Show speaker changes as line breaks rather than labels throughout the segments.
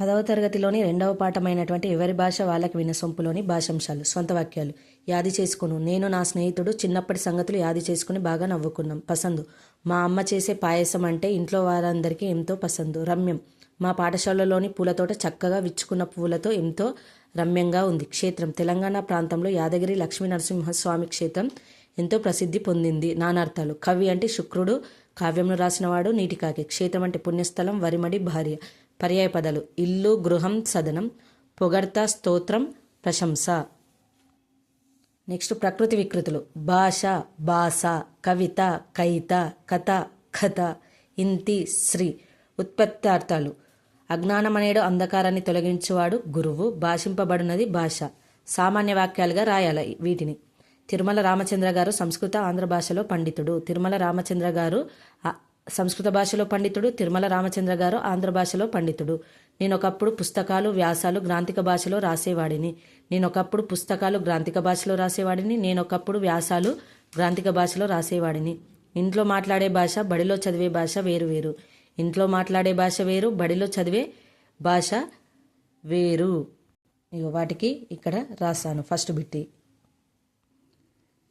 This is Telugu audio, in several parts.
పదవ తరగతిలోని రెండవ పాఠమైనటువంటి ఎవరి భాష వాళ్ళకి వినసొంపులోని భాషాంశాలు సొంత వాక్యాలు యాది చేసుకును. నేను నా స్నేహితుడు చిన్నప్పటి సంగతులు యాది చేసుకుని బాగా నవ్వుకున్నాం. పసందు. మా అమ్మ చేసే పాయసం అంటే ఇంట్లో వారందరికీ ఎంతో పసందు. రమ్యం. మా పాఠశాలలోని పూలతోట చక్కగా విచ్చుకున్న పువ్వులతో ఎంతో రమ్యంగా ఉంది. క్షేత్రం. తెలంగాణ ప్రాంతంలో యాదగిరి లక్ష్మీ నరసింహస్వామి క్షేత్రం ఎంతో ప్రసిద్ధి పొందింది. నానార్థాలు. కవి అంటే శుక్రుడు. కావ్యంను రాసినవాడు నీటికాకి క్షేత్రం అంటే పుణ్యస్థలం వరిమడి భార్య. పర్యాయ పదాలు ఇల్లు గృహం సదనం పొగడ్త స్తోత్రం ప్రశంస. నెక్స్ట్ ప్రకృతి వికృతులు. భాష భాష కవిత కైత కథ కథ ఇంతి శ్రీ. ఉత్పత్తార్థాలు. అజ్ఞానమనేడు అంధకారాన్ని తొలగించేవాడు గురువు భాషింపబడినది భాష. సామాన్య వాక్యాలుగా రాయాలి వీటిని. తిరుమల రామచంద్ర గారు సంస్కృత ఆంధ్ర భాషలో పండితుడు. తిరుమల రామచంద్ర గారు సంస్కృత భాషలో పండితుడు తిరుమల రామచంద్ర గారు ఆంధ్ర భాషలో పండితుడు. నేనొకప్పుడు పుస్తకాలు వ్యాసాలు గ్రాంథిక భాషలో రాసేవాడిని. నేనొకప్పుడు పుస్తకాలు గ్రాంథిక భాషలో రాసేవాడిని. నేనొకప్పుడు వ్యాసాలు గ్రాంథిక భాషలో రాసేవాడిని. ఇంట్లో మాట్లాడే భాష బడిలో చదివే భాష వేరు వేరు. ఇంట్లో మాట్లాడే భాష వేరు బడిలో చదివే భాష వేరు. ఇగో వాటికి ఇక్కడ రాశాను. ఫస్ట్ బిట్టి.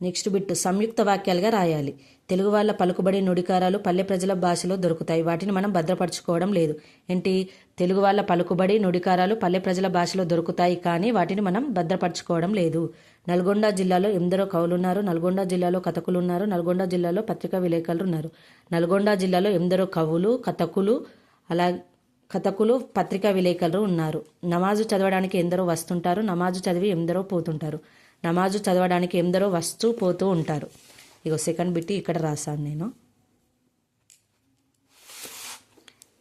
నెక్స్ట్ బిట్టు సంయుక్త వాక్యాలుగా రాయాలి. తెలుగు వాళ్ళ పలుకుబడి నుడికారాలు పల్లె ప్రజల భాషలో దొరుకుతాయి. వాటిని మనం భద్రపరచుకోవడం లేదు. ఏంటి? తెలుగు వాళ్ళ పలుకుబడి నుడికారాలు పల్లె ప్రజల భాషలో దొరుకుతాయి కానీ వాటిని మనం భద్రపరచుకోవడం లేదు. నల్గొండ జిల్లాలో ఎందరో కవులున్నారు. నల్గొండ జిల్లాలో కథకులు ఉన్నారు నల్గొండ జిల్లాలో పత్రికా విలేకరులు ఉన్నారు నల్గొండ జిల్లాలో ఎందరో కవులు కథకులు అలా కథకులు పత్రికా విలేకరులు ఉన్నారు. నమాజు చదవడానికి ఎందరో వస్తుంటారు. నమాజు చదివి ఎందరో పోతుంటారు. నమాజు చదవడానికి ఎందరో వస్తూ పోతూ ఉంటారు. ఇగో సెకండ్ బిట్టి ఇక్కడ రాశాను నేను.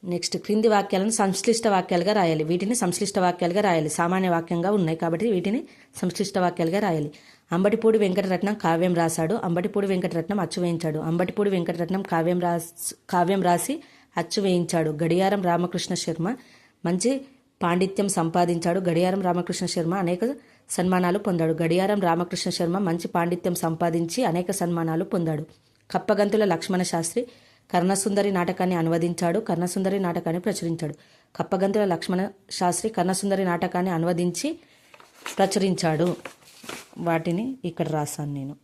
నెక్స్ట్ క్రింది వాక్యాలను సంశ్లిష్ట వాక్యాలుగా రాయాలి. వీటిని సంశ్లిష్ట వాక్యాలుగా రాయాలి. సామాన్య వాక్యంగా ఉన్నాయి కాబట్టి వీటిని సంశ్లిష్ట వాక్యాలుగా రాయాలి. అంబటిపూడి వెంకటరత్నం కావ్యం రాశాడు. అంబటిపూడి వెంకటరత్నం అచ్చు వేయించాడు. అంబటిపూడి వెంకటరత్నం కావ్యం రాసి కావ్యం రాసి అచ్చు వేయించాడు. గడియారం రామకృష్ణ శర్మ మంచి పాండిత్యం సంపాదించాడు. గడియారం రామకృష్ణ శర్మ అనేక సన్మానాలు పొందాడు. గడియారం రామకృష్ణ శర్మ మంచి పాండిత్యం సంపాదించి అనేక సన్మానాలు పొందాడు. కప్పగంతుల లక్ష్మణ శాస్త్రి కర్ణసుందరి నాటకాన్ని అనువదించాడు కర్ణసుందరి నాటకాన్ని ప్రచురించాడు. కప్పగంతుల లక్ష్మణ శాస్త్రి కర్ణసుందరి నాటకాన్ని అనువదించి ప్రచురించాడు. వాటిని ఇక్కడ రాశాను నేను.